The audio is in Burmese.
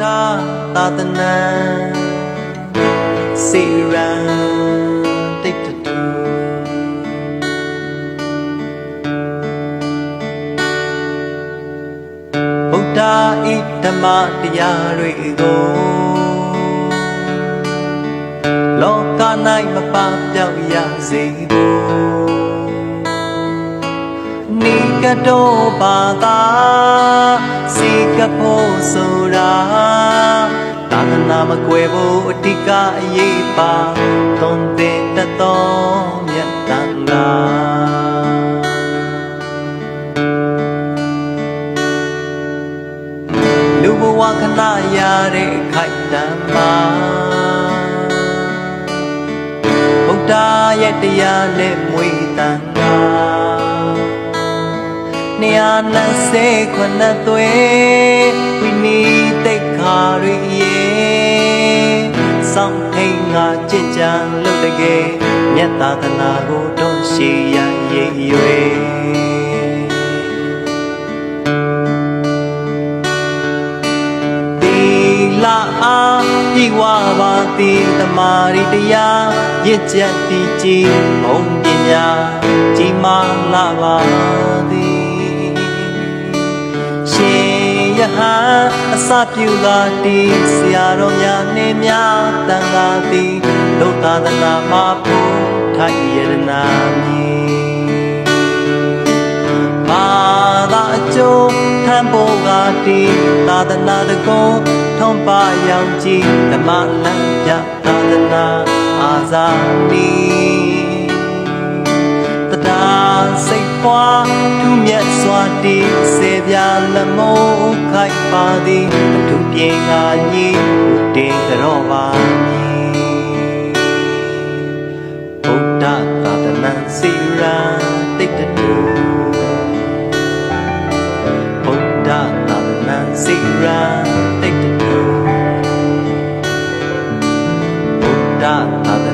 ထားသာသနာစေရန်တိတ်တူဗုဒ္ဓဤဓမ္မတရားတွေကိုလောက၌မပပြောက်ရစေဘူး ကတော်ပါကစေကဖို့ဆိုတာသာသနာမကွယ်ဖို့အတိကအရေးပါသွန်သင်တတော်မြတ်တန်ခါလူဘဝခဏရတဲ့ခိုက်တံမှာဗုဒ္ဓရဲ့တရားနဲ့မွေတန်ခါ 229ခွနသွေးဝိနိတိတ်ခါရိယေဆောင်ထိန်ငါကြင်ကြံလုတ်တကယ်မြတ်သာသနာကိုတော့ရှေးရရိပ်၍လာအားဤဝါပါတိတမာရိတရားရစ်ချက်တိကြည်ဘုံပညာကြည်မာလာပါသည် အစပြုသာတီဆရာတော်များနှင့်များတန်ခါသည်ဒုသာသနာမှာဖို့ထိုက်ရတနာမည်ဘာသာအကျိုးထမ်းဖို့ကတိသာသနာတကုံထုံးပါရောင်ကြည်ဓမ္မလမ်းပြသာသနာအာဇာနည်တဒါစိတ်ပွားသူမြတ်စွာတည်စေပြလမိုးခိုက် ပါသည်အတူပြေငါညီတင်တော်ပါမည်ဘုဒ္ဓသာသနာစီရာတိတ်တူဘုဒ္ဓသာသနာစီရာတိတ်တူဘုဒ္ဓသာသ